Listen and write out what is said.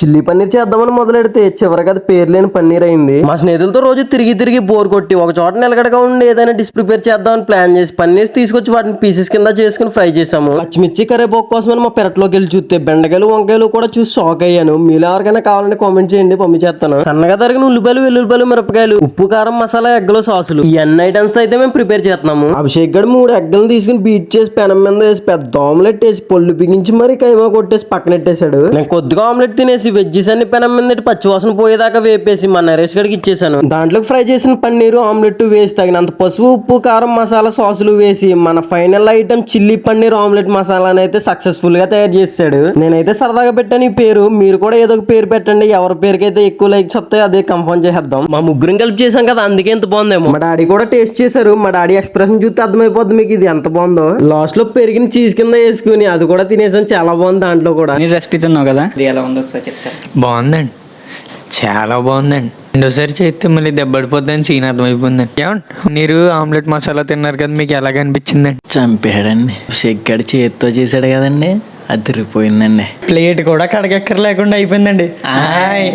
Chilli paneer చేద్దామని మొదలెడితే చివరికి అది పేరు లేని పన్నీర్ అయింది. మా స్నేహితులతో రోజు తిరిగి తిరిగి బోర్ కొట్టి ఒక చోట నిలకడగా ఉండి ఏదైనా డిష్ ప్రిపేర్ చేద్దామని ప్లాన్ చేసి పన్నీర్స్ తీసుకొచ్చి వాటిని పీసెస్ కింద చేసుకుని ఫ్రై చేసాము పచ్చిమిర్చి కరేపాకు కోసమని మా పెరట్లోకి వెళ్ళి చూస్తే బెండకాయలు వంకాయలు కూడా చూసి షాక్ అయ్యాను. మీలో ఎవరికైనా కావాలంటే కామెంట్ చేయండి పంపించేస్తాను సన్నగా తరిగిన ఉల్లిపాయలు వెల్లుల్లిపాయలు మిరపకాయలు ఉప్పు కారం మసాలా ఎగ్గలు సాసులు. ఈ అన్ని ఐటమ్స్ అయితే మేము ప్రిపేర్ చేస్తున్నాము. అభిషేక్ గడు మూడు ఎగ్గలను తీసుకుని బీట్ చేసి పెనం మీద వేసి పెద్ద ఆమ్లెట్ వేసి పొల్లు బిగించి మరి కైమా కొట్టేసి పక్కన పెట్టేశాడు. నేను కొద్దిగా ఆమ్లెట్ తినేసి వెజ్జెస్ అన్ని పెనం మీద పచ్చివాసన పోయేదాకా వేపేసి మా నరేష్ గడికి ఇచ్చేసాను దాంట్లోకి ఫ్రై చేసిన పన్నీరు ఆమ్లెట్ వేసి తగినంత పసుపు ఉప్పు కారం మసాలా సాసులు వేసి మన final item chilli paneer omelette మసాలాని అయితే సక్సెస్ఫుల్గా తయారు చేసాడు నేనైతే సరదాగా పెట్టాను ఈ పేరు. మీరు కూడా ఏదో ఒక పేరు పెట్టండి. ఎవరి పేరుకైతే ఎక్కువ లైక్స్ వస్తాయో అదే కన్ఫర్మ్ చేసేద్దాం. మా ముగ్గురం కలిపి చేసాం కదా అందుకే ఎంత బాగుందేమో. మా డాడీ కూడా టేస్ట్ చేశారు. మా డాడీ ఎక్స్ప్రెషన్ చూస్తే అర్థమైపోద్ది మీకు ఇది ఎంత బాగుందో. లాస్ట్లో పెరిగిన చీజ్ కింద వేసుకుని అది కూడా తినేసాం. చాలా బాగుంది దాంట్లో కూడా. నీ రెసిపీ తిన్నావు కదా? ఇది ఎలా ఉందో ఒకసారి బాగుందండి. చాలా బాగుందండి. రెండోసారి చేస్తే మళ్ళీ దెబ్బడిపోద్దని సీన్ అర్థమైపోయిందండి. ఏమండి? మీరు ఆమ్లెట్ మసాలా తిన్నారు కదా మీకు ఎలాగ అనిపించిందండి చంపాడండి. చెక్కడి చేతితో చేశాడు కదండి అది తిరిగిపోయిందండి ప్లేట్ కూడా కడగక్కర్ లేకుండా అయిపోయిందండి ఆయ్.